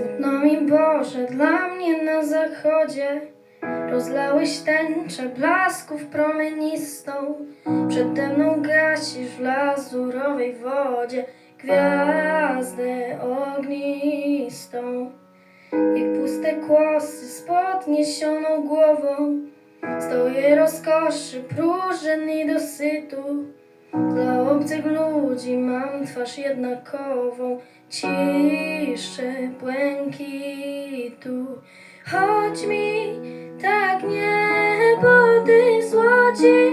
Smutno mi Boże, dla mnie na zachodzie Rozlałeś tęczę blasków promienistą Przede mną gasisz w lazurowej wodzie Gwiazdę ognistą. Jak puste kłosy z podniesioną głową Stoję rozkoszy, próżen i dosytu. Dla obcych ludzi mam twarz jednakową Ciszę błękitu. Choć mi tak niebo złocisz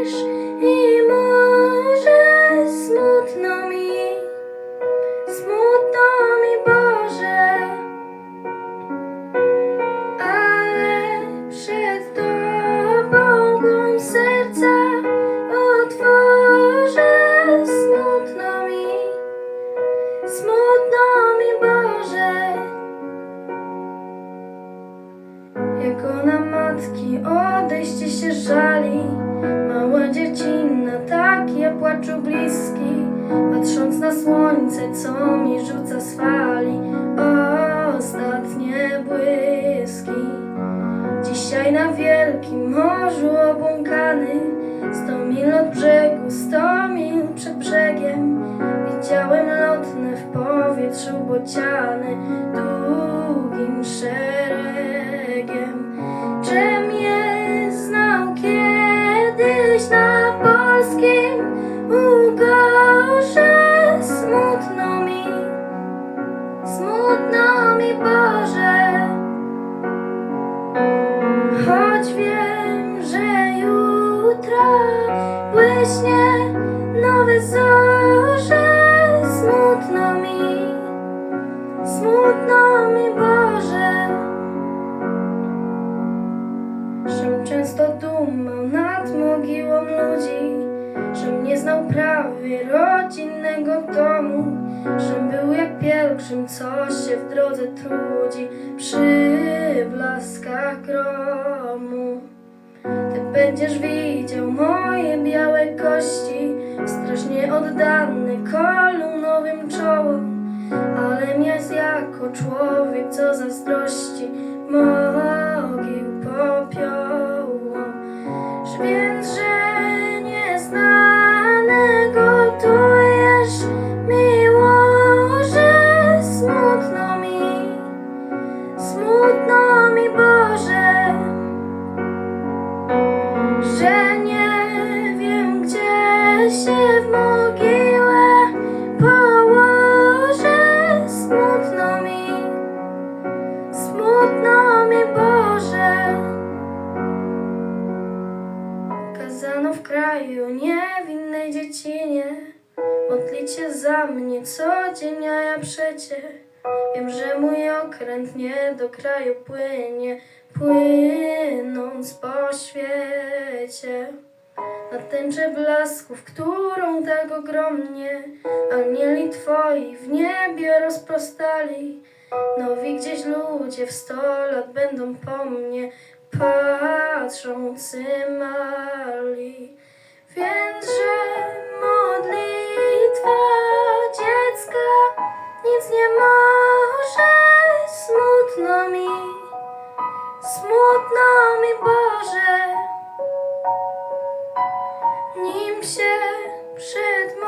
Jak ona matki odejście się żali, mała dziecinna, tak ja płaczu bliski, patrząc na słońce, co mi rzuca z fali. Ostatnie błyski. Dzisiaj na wielkim morzu obłąkany, sto mil od brzegu, sto mil przed brzegiem, widziałem lotne w powietrzu bociany Choć wiem, że jutro błyśnie nowe zorze, smutno mi, smutno mi Boże. Żem często dumał nad mogiłą ludzi, żem nie znał prawie rodzinnego domu, żem był jak pielgrzym, co się w drodze trudzi przy blaskach gromu. Będziesz widział moje białe kości, strasznie oddane kolumnowym czołom, ale jest jako człowiek, co zazdrości mogił popiołom. Że nie wiem gdzie się w mogiłę położę, smutno mi, smutno mi Boże. Kazano w kraju niewinnej dziecinie Modlić się za mnie co dzień, a ja przecie Wiem, że mój okręt nie do kraju płynie Płynąc po świecie Na tęczę blasków, którą tak ogromnie Anieli twoi w niebie rozprostali Nowi gdzieś ludzie w sto lat będą po mnie patrzący mali. Nim się przed